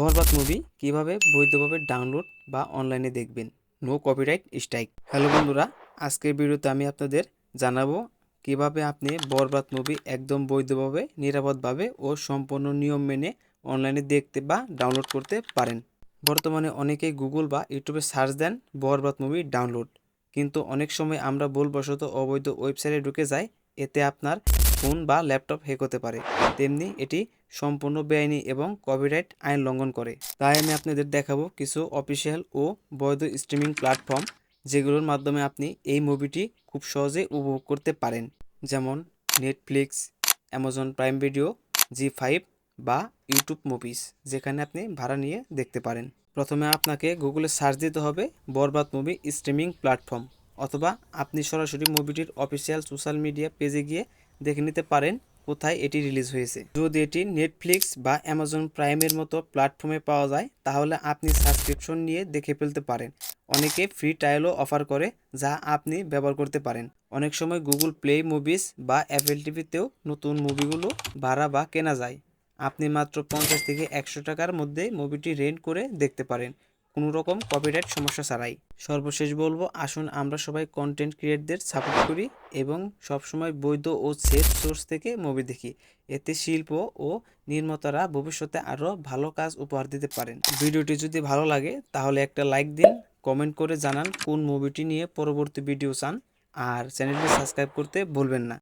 বরবাদ movie কীভাবে বৈধভাবে download বা অনলাইনে দেখবেন? No copyright strike. হ্যালো বন্ধুরা, আজকের ভিডিওতে আমি আপনাদের জানাব কীভাবে আপনি বরবাদ মুভি একদম বৈধভাবে, নিরাপদভাবে ও সম্পূর্ণ নিয়ম মেনে অনলাইনে দেখতে বা ডাউনলোড করতে পারেন। বর্তমানে অনেকেই গুগল বা ইউটিউবে সার্চ দেন বরবাদ মুভি ডাউনলোড। কিন্তু অনেক সময় আমরা ভুলবশত অবৈধ ওয়েবসাইটে ঢুকে যাই, এতে আপনার ফোন বা ল্যাপটপ হ্যাক হতে পারে। তেমনি এটি সম্পূর্ণ বেআইনি এবং কপিরাইট আইন লঙ্ঘন করে। তাই আমি আপনাদের দেখাবো কিছু অফিসিয়াল ও বৈধ স্ট্রিমিং প্ল্যাটফর্ম যেগুলোর মাধ্যমে আপনি এই মুভিটি খুব সহজে উপভোগ করতে পারেন। যেমন Netflix Amazon Prime Video Zee five বা ইউটিউব মুভিস যেখানে আপনি ভাড়া নিয়ে দেখতে পারেন। প্রথমে আপনাকে গুগলে সার্চ দিতে হবে বরবাদ মুভি স্ট্রিমিং প্ল্যাটফর্ম অথবা আপনি সরাসরি মুভিটির অফিসিয়াল সোশ্যাল মিডিয়া পেজে গিয়ে দেখে নিতে পারেন কোথায় এটি রিলিজ হয়েছে। যদি এটি নেটফ্লিক্স বা অ্যামাজন প্রাইমের মতো প্ল্যাটফর্মে পাওয়া যায়, তাহলে আপনি সাবস্ক্রিপশন নিয়ে দেখে ফেলতে পারেন। অনেকে ফ্রি ট্রায়ালও অফার করে, যা আপনি ব্যবহার করতে পারেন। অনেক সময় গুগল প্লে মুভিস বা অ্যাপেল টিভিতেও নতুন মুভিগুলো ভাড়া বা কেনা যায়। আপনি মাত্র পঞ্চাশ থেকে একশো টাকার মধ্যে মুভিটি রেন্ট করে দেখতে পারেন। কোনো রকম কপিরাইট সমস্যা ছাড়াই। সর্বশেষ বলব, আসুন আমরা সবাই কন্টেন্ট ক্রিয়েটদের সাপোর্ট করি এবং সবসময় বৈধ ও সেফ সোর্স থেকে মুভি দেখি। এতে শিল্প ও নির্মাতারা ভবিষ্যতে আরও ভালো কাজ উপহার দিতে পারেন। ভিডিওটি যদি ভালো লাগে, তাহলে একটা লাইক দিন কমেন্ট করে জানান কোন মুভিটি নিয়ে পরবর্তী ভিডিও চান। আর চ্যানেলটি সাবস্ক্রাইব করতে ভুলবেন না।